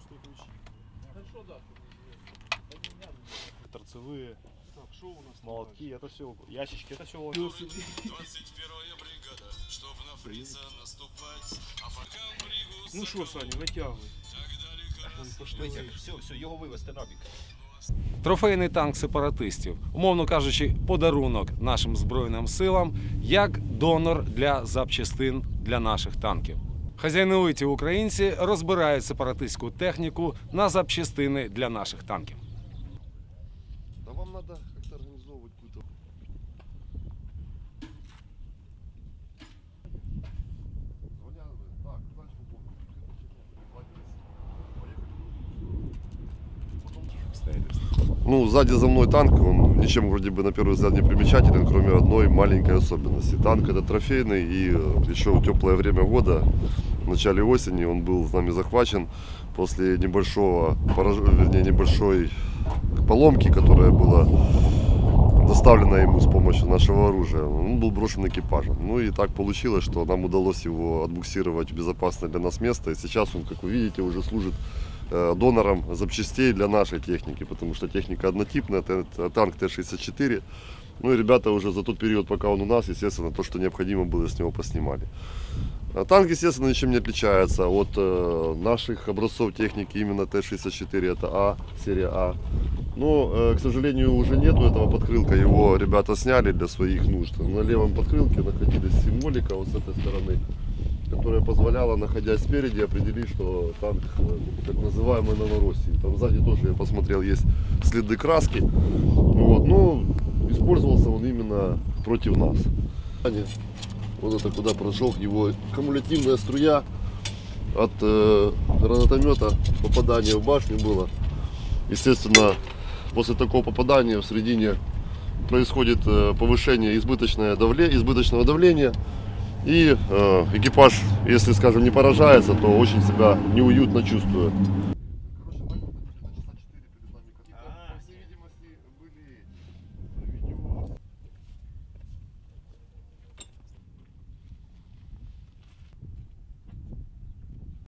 запасные ключи. Торцевые, Так, что у нас? там молотки, это все, ящички, это все. 21-я бригада, чтоб на фрица наступать, а факам бригу Ну что, Саня, вытягивай. Витяг, все, все, його вивезти на бік. Трофейний танк сепаратистів, умовно кажучи, подарунок нашим збройним силам як донор для запчастин для наших танків. Хазяйновиті українці розбирають сепаратистську техніку на запчастини для наших танків. Да вам надо как-то организовывать какую-то... Звонят, говорят, так, дальше попомню. Ну, сзади за мной танк, он ничем вроде бы на первый взгляд не примечателен, кроме одной маленькой особенности. Танк это трофейный и э, еще в теплое время года, в начале осени, он был с нами захвачен после небольшого, вернее, небольшой поломки, которая была доставлена ему с помощью нашего оружия. Он был брошен экипажем. Ну и так получилось, что нам удалось его отбуксировать в безопасное для нас место. И сейчас он, как вы видите, уже служит э, донором запчастей для нашей техники, потому что техника однотипная, это танк Т-64. Ну и ребята уже за тот период, пока он у нас, естественно, то, что необходимо было, с него поснимали. А Танк, естественно, ничем не отличается от э, наших образцов техники, именно Т-64, это А, серия А. Но, э, к сожалению, уже нету этого подкрылка, его ребята сняли для своих нужд. На левом подкрылке находилась символика вот с этой стороны, которая позволяла, находясь спереди, определить, что танк э, так называемый Новороссии. Там сзади тоже, я посмотрел, есть следы краски. Вот, но использовался он именно против нас. Вот это куда прошел его кумулятивная струя от э, гранатомета попадание в башню было. Естественно, после такого попадания в середине происходит э, повышение избыточное давле, избыточного давления. И э, экипаж, если, скажем, не поражается, то очень себя неуютно чувствует.